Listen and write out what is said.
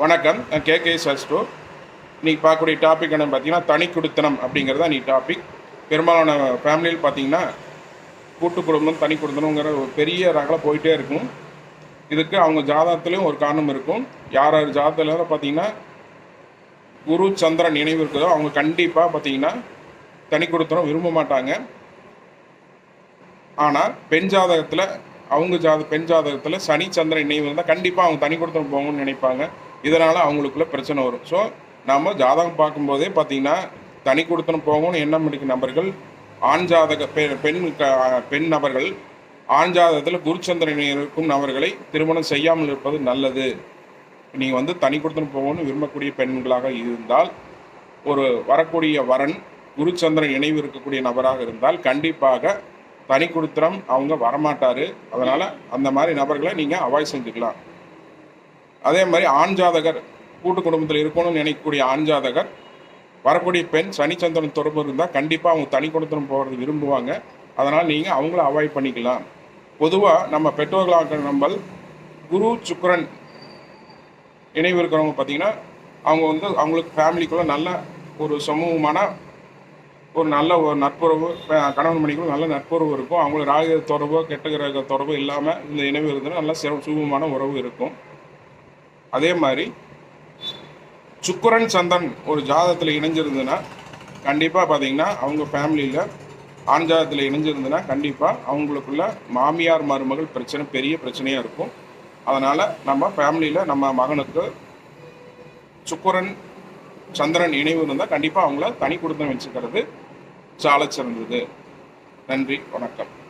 வணக்கம். K K. K. ஸ்டோ இன்றைக்கி பார்க்கக்கூடிய டாபிக் என்னன்னு பார்த்தீங்கன்னா தனி குடித்தனம் அப்படிங்கிறது தான் நீ டாபிக் பெரும்பாலான ஃபேமிலியில் பார்த்தீங்கன்னா கூட்டு குடும்பம் தனி குடுத்தனங்கிற ஒரு பெரிய ரகலை போயிட்டே இருக்கும். இதுக்கு அவங்க ஜாதகத்துலேயும் ஒரு காரணம் இருக்கும். யார் யார் ஜாதகத்தில் பார்த்தீங்கன்னா குரு சந்திரன் நினைவு இருக்குதோ அவங்க கண்டிப்பாக பார்த்தீங்கன்னா தனி குடுத்தனம் விரும்ப மாட்டாங்க. ஆனால் பெண் ஜாதகத்தில் அவங்க ஜாத பெண் ஜாதகத்தில் சனி சந்திரன் இணைவு இருந்தால் கண்டிப்பாக அவங்க தனி கொடுத்து போகணும்னு நினைப்பாங்க. இதனால் அவங்களுக்குள்ள பிரச்சனை வரும். ஸோ நம்ம ஜாதகம் பார்க்கும்போதே பார்த்தீங்கன்னா தனி கொடுத்தனும் போகணும்னு எண்ணம் முடிக்கும் நபர்கள். ஆண் ஜாதக பெ- பெண் க- பெண் நபர்கள் ஆண் ஜாதகத்தில் குருச்சந்திரன் இருக்கும் நபர்களை திருமணம் செய்யாமல் இருப்பது நல்லது. நீங்கள் வந்து தனி கொடுத்தனும் போகணும்னு விரும்பக்கூடிய பெண்களாக இருந்தால் ஒரு வரக்கூடிய வரன் குருச்சந்திரன் இணைவு இருக்கக்கூடிய நபராக இருந்தால் கண்டிப்பாக தனி குடுத்தனம் அவங்க வரமாட்டார். அதனால் அந்த மாதிரி நபர்களை நீங்கள் அவாய்ட் செஞ்சுக்கலாம். அதே மாதிரி ஆண் ஜாதகர் கூட்டு குடும்பத்தில் இருக்கணும்னு நினைக்கக்கூடிய ஆண் ஜாதகர் வரக்கூடிய பெண் சனிச்சந்திரன் தொடர்பு இருந்தால் கண்டிப்பாக அவங்க தனி குடுத்தனம் போகிறது விரும்புவாங்க. அதனால் நீங்கள் அவங்கள அவாய்ட் பண்ணிக்கலாம். பொதுவாக நம்ம பெற்றோர்களாக நம்ம குரு சுக்கரன் இணைவு இருக்கிறவங்க பார்த்தீங்கன்னா அவங்க வந்து அவங்களுக்கு ஃபேமிலிக்குள்ளே நல்ல ஒரு சமூகமான ஒரு நல்ல ஒரு நட்புறவு கணவன் மணிக்கும் நல்ல நட்புறவு இருக்கும். அவங்களுக்கு ராக தொடர்போ கெட்ட கிரக தொடர்போ இல்லாமல் இந்த இணைவு இருந்ததுன்னா நல்ல சிற சுகமான உறவு இருக்கும். அதே மாதிரி சுக்கரன் சந்தன் ஒரு ஜாதகத்தில் இணைஞ்சிருந்ததுன்னா கண்டிப்பாக பார்த்தீங்கன்னா அவங்க ஃபேமிலியில் ஆண் ஜாதகத்தில் இணைஞ்சிருந்ததுன்னா கண்டிப்பாக அவங்களுக்குள்ள மாமியார் மருமகள் பிரச்சனை பெரிய பிரச்சனையாக இருக்கும். அதனால் நம்ம ஃபேமிலியில் நம்ம மகனுக்கு சுக்குரன் சந்திரன் இணைவு இருந்தால் கண்டிப்பாக அவங்கள தனி கொடுத்தம் வச்சுக்கிறது. சாலச் சிறந்தது நன்றி வணக்கம்.